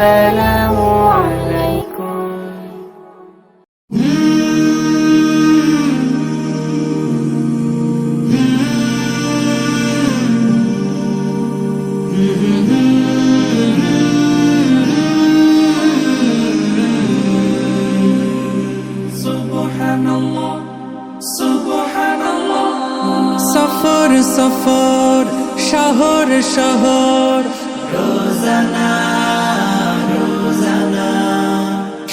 السلام عليكم. سبحان الله سبحان الله شهر شهر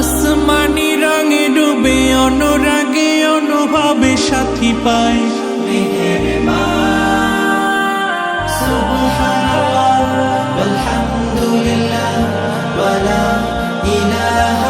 আসমানি রঙে ডুবে অনুরাগে অনুভবে সাথী পায়। সুবহানাল্লাহ walhamdulillah ওয়ালা ilaha